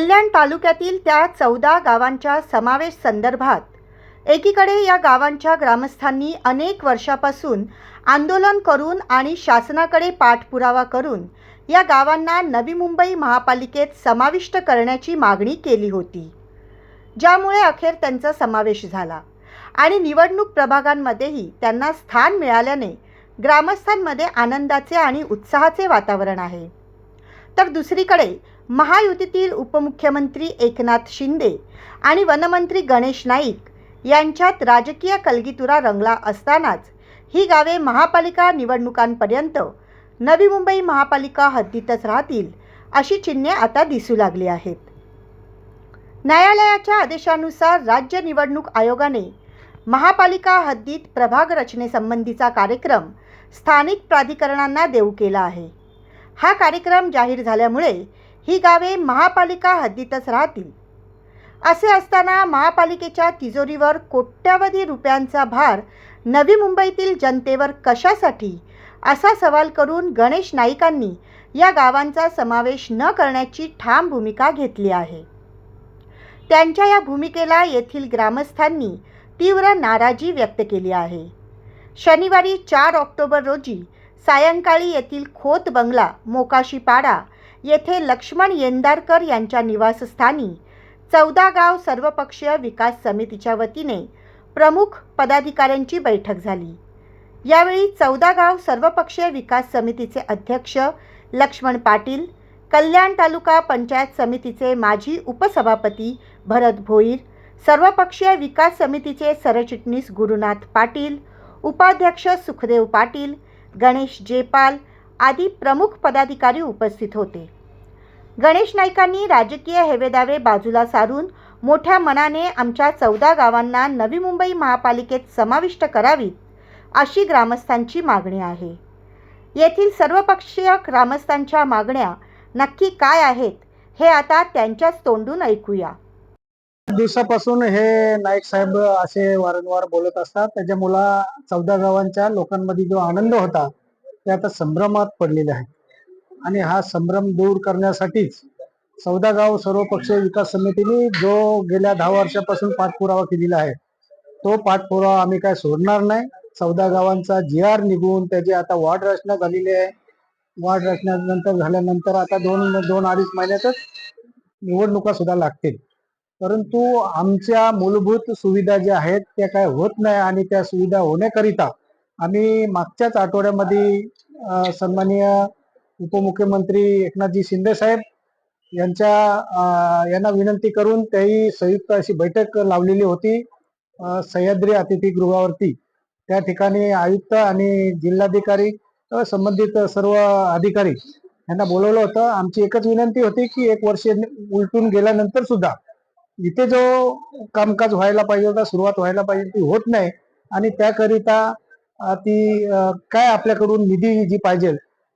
कल्याण तालुक्यातील त्या चौदा गावांच्या समावेश संदर्भात एकीकडे या गावांच्या ग्रामस्थांनी अनेक वर्षापासून आंदोलन करून आणि शासनाकडे पाठपुरावा करून या गावांना नवी मुंबई महापालिकेत समाविष्ट करण्याची मागणी केली होती. ज्यामुळे अखेर त्यांचा समावेश झाला आणि निवडणूक प्रभागांमध्येही त्यांना स्थान मिळाल्याने ग्रामस्थांमध्ये आनंदाचे आणि उत्साहाचे वातावरण आहे. तर दुसरीकडे महायुतीतील उपमुख्यमंत्री एकनाथ शिंदे आणि वनमंत्री गणेश नाईक यांच्यात राजकीय कलगीतुरा रंगला असतानाच ही गावे महापालिका निवडणुकांपर्यंत नवी मुंबई महापालिका हद्दीतच राहतील अशी चिन्हे आता दिसू लागली आहेत. न्यायालयाच्या आदेशानुसार राज्य निवडणूक आयोगाने महापालिका हद्दीत प्रभाग रचनेसंबंधीचा कार्यक्रम स्थानिक प्राधिकरणांना देऊ केला आहे. हा कार्यक्रम जाहीर झाल्यामुळे ही गावे महापालिका हद्दीतच राहतील. असे असताना महापालिकेच्या तिजोरीवर कोट्यावधी रुपयांचा भार नवी मुंबईतील जनतेवर कशासाठी? असा सवाल करून गणेश नाईकांनी या गावांचा समावेश न करण्याची ठाम भूमिका घेतली आहे. त्यांच्या या भूमिकेला येथील ग्रामस्थांनी तीव्र नाराजी व्यक्त केली आहे. शनिवारी चार ऑक्टोबर रोजी सायंकाळी येथील खोत बंगला मोकाशीपाडा येथे लक्ष्मण येंदारकर यांच्या निवासस्थानी चौदा गाव सर्वपक्षीय विकास समितीच्या वतीने प्रमुख पदाधिकाऱ्यांची बैठक झाली. यावेळी चौदा गाव सर्वपक्षीय विकास समितीचे अध्यक्ष लक्ष्मण पाटील कल्याण तालुका पंचायत समितीचे माजी उपसभापती भरत भोईर सर्वपक्षीय विकास समितीचे सरचिटणीस गुरुनाथ पाटील उपाध्यक्ष सुखदेव पाटील गणेश जेपाल आदी प्रमुख पदाधिकारी उपस्थित होते. गणेश नाईकांनी राजकीय हेवेदावे बाजूला सारून मोठ्या मनाने आमच्या चौदा गावांना नवी मुंबई महापालिकेत समाविष्ट करावीत अशी ग्रामस्थांची मागणी आहे. येथील सर्वपक्षीय ग्रामस्थांच्या मागण्या नक्की काय आहेत हे आता त्यांच्याच तोंडून ऐकूया. दिवसापासून हे नाईक साहेब असे वारंवार बोलत असतात. त्याच्यामुळं चौदा गावांच्या लोकांमध्ये जो आनंद होता ते आता संभ्रमात पडलेले आहे आणि हा संभ्रम दूर करण्यासाठीच चौदा गाव सर्वपक्षीय विकास समितीने जो गेल्या दहा वर्षापासून पाठपुरावा केलेला आहे तो पाठपुरावा आम्ही काय सोडणार नाही. चौदा गावांचा जी आर निघून त्याची आता वार्ड रचना झालेली आहे. वार्ड रचण्यानंतर झाल्यानंतर आता दोन दोन अडीच महिन्यातच निवडणुका सुद्धा लागतील. परंतु आमच्या मूलभूत सुविधा ज्या आहेत त्या काय होत नाही आणि त्या सुविधा होण्याकरिता आम्ही मागच्याच आठवड्यामध्ये सन्माननीय उपमुख्यमंत्री एकनाथजी शिंदे साहेब यांच्या यांना विनंती करून त्याही संयुक्त अशी बैठक लावलेली होती सह्याद्री अतिथीगृहावरती. त्या ठिकाणी आयुक्त आणि जिल्हाधिकारी संबंधित सर्व अधिकारी यांना बोलवलं होतं. आमची एकच विनंती होती की एक वर्ष उलटून गेल्यानंतर सुद्धा इथे जो कामकाज व्हायला पाहिजे होता सुरुवात व्हायला पाहिजे ती होत नाही. आणि त्याकरिता ती काय आपल्याकडून निधी जी पाहिजे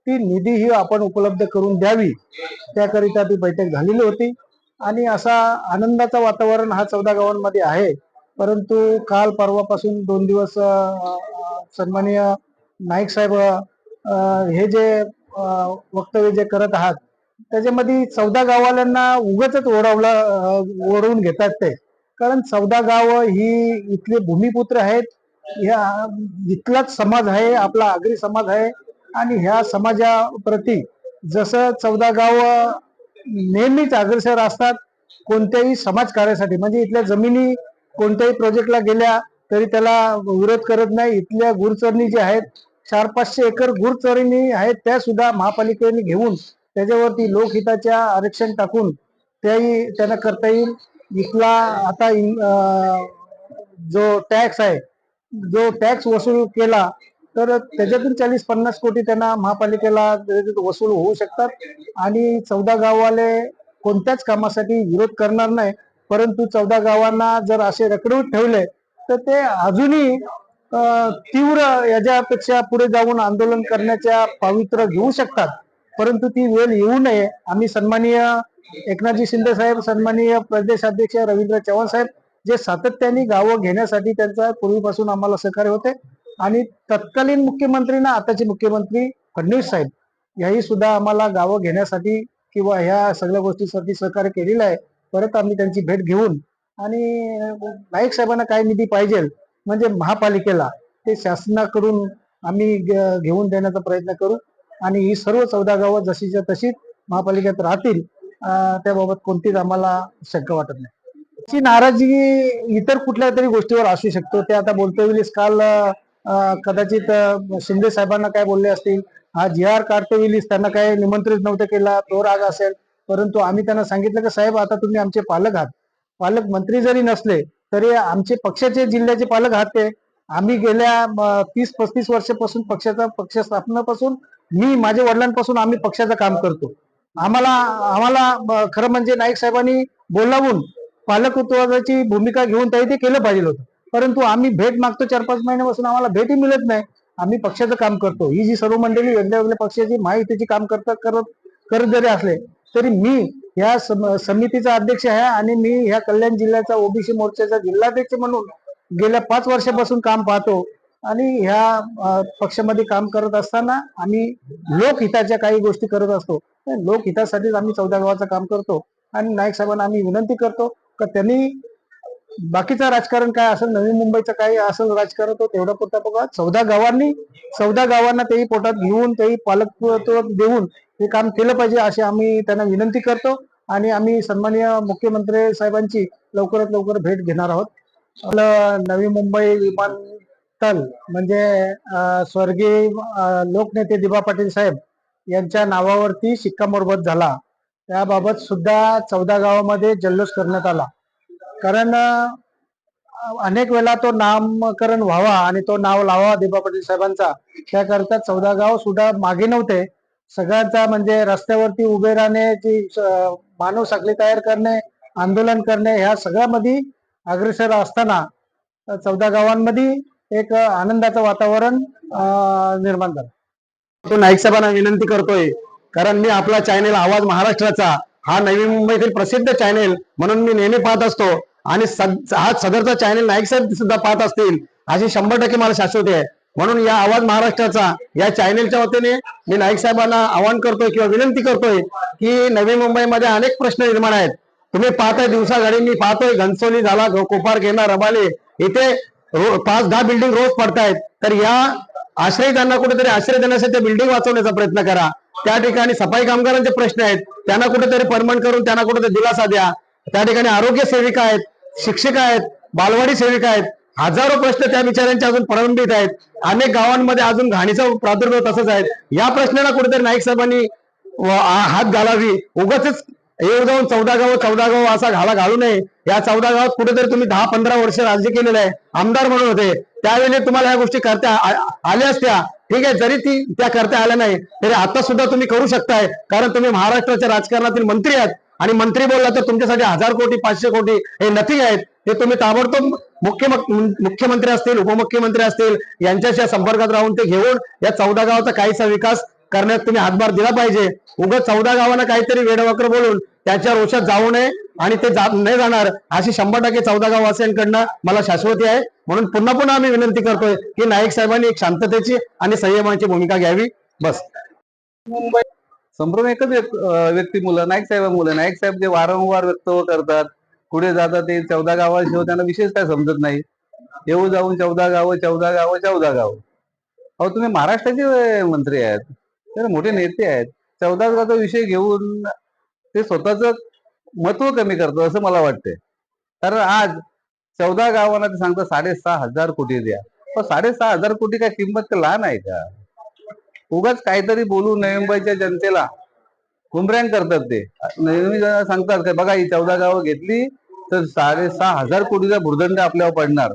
ती निधी ही आपण उपलब्ध करून द्यावी. त्याकरिता ती बैठक झालेली होती. आणि असा आनंदाचं वातावरण हा चौदा गावांमध्ये आहे. परंतु काल परवापासून दोन दिवस सन्माननीय नाईक साहेब हे जे वक्तव्य जे करत आहात त्याच्यामध्ये चौदा गावाल्यांना उगच ओढावलं ओढवून घेतात ते. कारण चौदा गाव ही इथले भूमिपुत्र आहेत. ह्या इथलाच समाज आहे आपला आगरी समाज आहे. आणि ह्या समाजाप्रती जसं चौदा गाव नेहमीच अग्रेसर असतात कोणत्याही समाज कार्यासाठी म्हणजे इथल्या जमिनी कोणत्याही प्रोजेक्टला गेल्या तरी त्याला विरोध करत नाही. इथल्या गुरचरणी जे आहेत चार पाचशे एकर गुरचरणी आहेत त्या सुद्धा महापालिकेने घेऊन त्याच्यावरती लोकहिताच्या आरक्षण टाकून त्याही त्यांना करता येईल. इथला आता इन- जो टॅक्स आहे जो टॅक्स वसूल केला तर त्याच्यातून चाळीस पन्नास कोटी त्यांना महापालिकेला वसूल होऊ शकतात. आणि चौदा गाववाले कोणत्याच कामासाठी विरोध करणार नाही. परंतु चौदा गावांना जर असे रखडवून ठेवले तर ते अजूनही तीव्र याच्यापेक्षा पुढे जाऊन आंदोलन करण्याच्या पावित्र्य घेऊ शकतात. परंतु ती वेळ येऊ नये. आम्ही सन्माननीय एकनाथजी शिंदे साहेब सन्माननीय प्रदेशाध्यक्ष रवींद्र चव्हाण साहेब जे सातत्याने गावं घेण्यासाठी त्यांचा पूर्वीपासून आम्हाला सहकार्य होते. आणि तत्कालीन मुख्यमंत्री ना आताचे मुख्यमंत्री फडणवीस साहेब याही सुद्धा आम्हाला गावं घेण्यासाठी किंवा ह्या सगळ्या गोष्टीसाठी सहकार्य केलेलं आहे. परत आम्ही त्यांची भेट घेऊन आणि नाईक साहेबांना काय निधी पाहिजे म्हणजे महापालिकेला ते शासनाकडून आम्ही घेऊन देण्याचा प्रयत्न करू. आणि ही सर्व चौदा गावं जशीच्या तशीच महापालिकेत राहतील त्याबाबत कोणतीच आम्हाला शंका वाटत नाही. ची नाराजगी इतर कुठल्या तरी गोष्टीवर असू शकतो. ते आता बोलतो वेळेस काल कदाचित शिंदे साहेबांना काय बोलले असतील? हा जी आर काढते त्यांना काय निमंत्रित नव्हतं केला तो राग असेल. परंतु आम्ही त्यांना सांगितलं की साहेब आता तुम्ही आमचे पालक आहात. पालक मंत्री जरी नसले तरी आमचे पक्षाचे जिल्ह्याचे पालक आहात ते. आम्ही गेल्या तीस पस्तीस वर्षापासून पक्षाचा पक्ष स्थापनापासून मी माझ्या वडिलांपासून आम्ही पक्षाचं काम करतो. आम्हाला आम्हाला खरं म्हणजे नाईक साहेबांनी बोलावून पालकत्वाची भूमिका घेऊन तरी ते केलं पाहिजे होतं. परंतु आम्ही भेट मागतो चार पाच महिन्यापासून आम्हाला भेटही मिळत नाही. आम्ही पक्षाचं काम करतो. ही जी सर्व मंडळी वेगळ्या वेगळ्या पक्षाची माहितीची काम करता करत करत जरी असले तरी मी ह्या सम- समितीचा अध्यक्ष आहे आणि मी ह्या कल्याण जिल्ह्याचा ओबीसी मोर्चाचा जिल्हाध्यक्ष म्हणून गेल्या पाच वर्षापासून काम पाहतो. आणि ह्या पक्षामध्ये काम करत असताना आम्ही लोकहिताच्या काही गोष्टी करत असतो. लोकहितासाठीच आम्ही चौदा गावाचं काम करतो. आणि नाईक साहेबांना आम्ही विनंती करतो का त्यांनी बाकीचं राजकारण काय असेल नवी मुंबईचं काय असेल राजकारण तो तेवढा पुरता बघा. चौदा गावांनी चौदा गावांना तेही पोटात घेऊन तेही पालकत्व देऊन हे काम केलं पाहिजे अशी आम्ही त्यांना विनंती करतो आणि आम्ही सन्माननीय मुख्यमंत्री साहेबांची लवकरात लवकर भेट घेणार आहोत. नवी मुंबई विमानतळ म्हणजे स्वर्गीय लोकनेते दिबा पाटील साहेब यांच्या नावावरती शिक्कामोर्बत झाला. त्याबाबत सुद्धा चौदा गावामध्ये जल्लोष करण्यात आला. कारण अनेक वेळा तो नामकरण व्हावा आणि तो नाव लावा दिबा पाटील साहेबांचा. त्याकरता चौदा गाव सुद्धा मागे नव्हते. सगळ्यांचा म्हणजे रस्त्यावरती उभे राहण्याची मानव साखळी तयार करणे आंदोलन करणे ह्या सगळ्यामध्ये अग्रेसर असताना चौदा गावांमध्ये एक आनंदाचं वातावरण निर्माण झालं. तो नाईक साहेबांना विनंती करतोय कारण मी आपला चॅनेल आवाज महाराष्ट्राचा हा नवी मुंबईतील प्रसिद्ध चॅनेल म्हणून मी नेहमी पाहत असतो. आणि सद- हा सदरचा चॅनेल नाईक साहेब सुद्धा पाहत असतील अशी शंभर टक्के मला शाश्वती आहे. म्हणून या आवाज महाराष्ट्राचा या चॅनेलच्या वतीने मी नाईक साहेबांना आवाहन करतोय किंवा विनंती करतोय की नवी मुंबईमध्ये अनेक प्रश्न निर्माण आहेत. तुम्ही पाहताय दिवसागाडी मी पाहतोय घनसोली झाला कोपार घेणार रबाले इथे पाच दहा बिल्डिंग रोज पडतायत. तर या आश्रय त्यांना कुठेतरी आश्रय देण्यासाठी त्या बिल्डिंग वाचवण्याचा प्रयत्न करा. त्या ठिकाणी सफाई कामगारांचे प्रश्न आहेत. त्यांना कुठेतरी परमनंट करून त्यांना कुठेतरी दिलासा द्या. त्या ठिकाणी आरोग्य सेविका आहेत. शिक्षक आहेत बालवाडी सेविका आहेत हजारो प्रश्न त्या बिचाऱ्यांचे अजून प्रलंबित आहेत अनेक गावांमध्ये अजून घाणीचा प्रादुर्भाव तसंच आहे या प्रश्नाला कुठेतरी नाईक साहेबांनी हात घालावी. उगाच येऊ जाऊन चौदा गाव चौदा गाव असा घाला घालू नये. या चौदा गावात कुठेतरी तुम्ही दहा पंधरा वर्ष राज्य केलेलं आहे. आमदार म्हणून होते. त्यावेळी तुम्हाला ह्या गोष्टी करता आल्या असत्या. ठीक आहे जरी ती त्या करता आल्या नाही तरी आता सुद्धा तुम्ही करू शकताय. कारण तुम्ही महाराष्ट्राच्या राजकारणातील मंत्री आहात. आणि मंत्री बोलला तर तुमच्यासाठी हजार कोटी पाचशे कोटी हे नथिंग आहेत. हे तुम्ही ताबडतोब मुख्य मुख्यमंत्री असतील उपमुख्यमंत्री असतील यांच्याशी संपर्कात राहून ते घेऊन या चौदा गावाचा काहीसा विकास करण्यात तुम्ही हातभार दिला पाहिजे. उगाच चौदा गावांना काहीतरी वेडवक्र बोलून त्याच्या रोषात जाऊ नये आणि ते जा- नाही जाणार अशी शंभर टक्के चौदा गाववासियांकडनं मला शाश्वती आहे. म्हणून पुन्हा पुन्हा आम्ही विनंती करतोय की नाईक साहेबांनी एक शांततेची आणि संयमाची भूमिका घ्यावी. बस. मुंबई संभ्रम एकच व्यक्ती मुलं नाईक साहेब मुलं. नाईक साहेब जे वारंवार वक्तव्य करतात पुढे जातात ते चौदा गावाशिवाय त्यांना विशेष काय समजत नाही. येऊ जाऊन चौदा गावं चौदा गावं चौदा गावं. अहो तुम्ही महाराष्ट्राचे मंत्री आहेत. तर मोठे नेते आहेत. चौदा गावचा विषय घेऊन ते स्वतःच महत्त्व कमी करतो असं मला वाटतंय. कारण आज चौदा गावांना ते सांगतात साडेसहा हजार कोटी द्या. पण साडेसहा हजार कोटी काय किंमत लहान आहे का? उगाच काहीतरी बोलू नवी मुंबईच्या जनतेला. गुमरांग करतात ते. नेहमी सांगतात का बघा ही चौदा गावं घेतली तर साडेसहा हजार कोटीचा भुर्दंड आपल्यावर पडणार.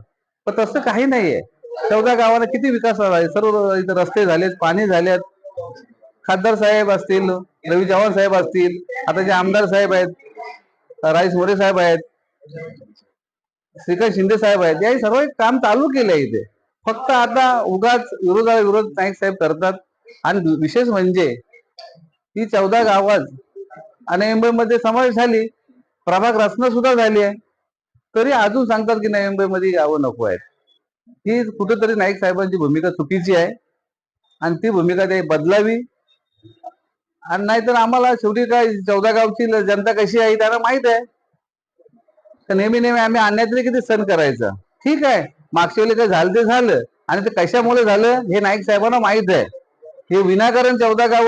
पण तसं काही नाहीये. चौदा गावाला किती विकास झाला? आहे सर्व इथं रस्ते झालेत पाणी झालेत. खासदार साहेब असतील रवी चव्हाण साहेब असतील आता जे आमदार साहेब आहेत राईस मोरे साहेब आहेत श्रीकांत शिंदे साहेब आहेत या सर्व काम चालू केलंय इथे. फक्त आता उगाच विरोधाला विरोध नाईक साहेब करतात. आणि विशेष म्हणजे ही चौदा गावात आणि मुंबईमध्ये समावेश झाली. प्रभाग रचना सुद्धा झाली आहे. तरी अजून सांगतात की नवी मुंबईमध्ये गावं नको आहेत ही कुठेतरी नाईक साहेबांची भूमिका चुकीची आहे. आणि ती भूमिका ते बदलावी. आणि नाहीतर आम्हाला शेवटी काय चौदा गावची जनता कशी आहे त्यांना माहीत आहे. तर नेहमी नेहमी आम्ही आणण्यात किती सण करायचा. ठीक आहे. मागच्या वेळी काय झालं ते झालं. आणि ते कशामुळे झालं हे नाईक साहेबांना माहीत आहे. हे विनाकारण चौदा गाव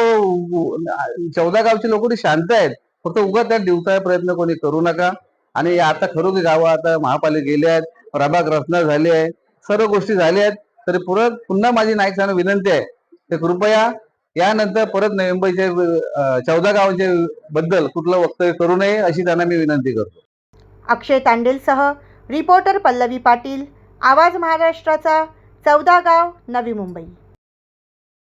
चौदा गावची लोक शांत आहेत? फक्त उगा त्यात डिवताय प्रयत्न कोणी करू नका. आणि आता खरोखर गावं आता महापालिका गेले आहेत प्रभाग रचना झाली आहे सर्व गोष्टी झाल्या आहेत. तरी परत पुन्हा माझी नाईकांना विनंती आहे ते कृपया यानंतर परत नवी मुंबईचे चौदा गावांचे बद्दल कुठलं वक्तव्य करू नये अशी त्यांना मी विनंती करतो. अक्षय तांडेलसह रिपोर्टर पल्लवी पाटील आवाज महाराष्ट्राचा चौदा गाव नवी मुंबई.